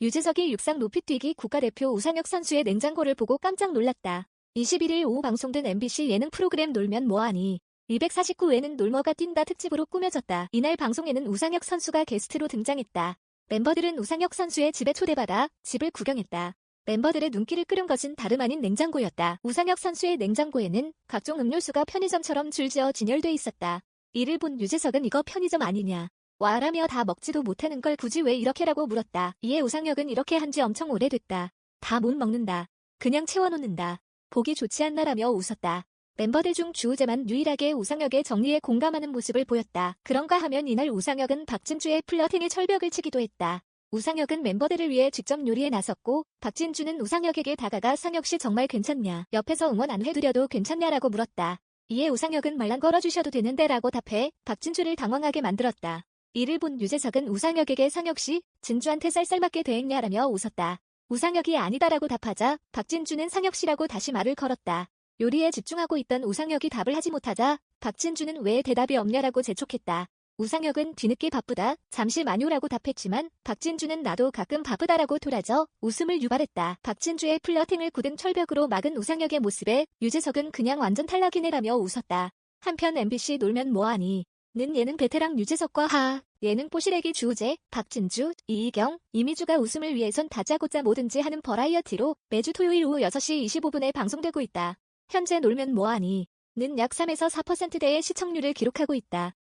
유재석이 육상 높이뛰기 국가대표 우상혁 선수의 냉장고를 보고 깜짝 놀랐다. 21일 오후 방송된 MBC 예능 프로그램 놀면 뭐하니 249회는 놀머가 뛴다 특집으로 꾸며졌다. 이날 방송에는 우상혁 선수가 게스트로 등장했다. 멤버들은 우상혁 선수의 집에 초대받아 집을 구경했다. 멤버들의 눈길을 끌은 것은 다름 아닌 냉장고였다. 우상혁 선수의 냉장고에는 각종 음료수가 편의점처럼 줄지어 진열돼 있었다. 이를 본 유재석은 이거 편의점 아니냐. 와라며 다 먹지도 못하는 걸 굳이 왜 이렇게라고 물었다. 이에 우상혁은 이렇게 한 지 엄청 오래됐다. 다 못 먹는다. 그냥 채워놓는다. 보기 좋지 않나라며 웃었다. 멤버들 중 주우재만 유일하게 우상혁의 정리에 공감하는 모습을 보였다. 그런가 하면 이날 우상혁은 박진주의 플러팅의 철벽을 치기도 했다. 우상혁은 멤버들을 위해 직접 요리에 나섰고 박진주는 우상혁에게 다가가 상혁 씨 정말 괜찮냐 옆에서 응원 안 해드려도 괜찮냐라고 물었다. 이에 우상혁은 말랑 걸어주셔도 되는데 라고 답해 박진주를 당황하게 만들었다. 이를 본 유재석은 우상혁에게 상혁 씨 진주한테 쌀쌀맞게 대했냐라며 웃었다. 우상혁이 아니다라고 답하자 박진주는 상혁 씨라고 다시 말을 걸었다. 요리에 집중하고 있던 우상혁이 답을 하지 못하자 박진주는 왜 대답이 없냐라고 재촉했다. 우상혁은 뒤늦게 바쁘다, 잠시 마뇨라고 답했지만 박진주는 나도 가끔 바쁘다라고 돌아져 웃음을 유발했다. 박진주의 플러팅을 굳은 철벽으로 막은 우상혁의 모습에 유재석은 그냥 완전 탈락이네라며 웃었다. 한편 MBC 놀면 뭐하니? 는 예능 베테랑 유재석과 하, 예능 뽀시래기 주우재, 박진주, 이희경, 이미주가 웃음을 위해선 다짜고짜 뭐든지 하는 버라이어티로 매주 토요일 오후 6시 25분에 방송되고 있다. 현재 놀면 뭐하니? 는약 3에서 4%대의 시청률을 기록하고 있다.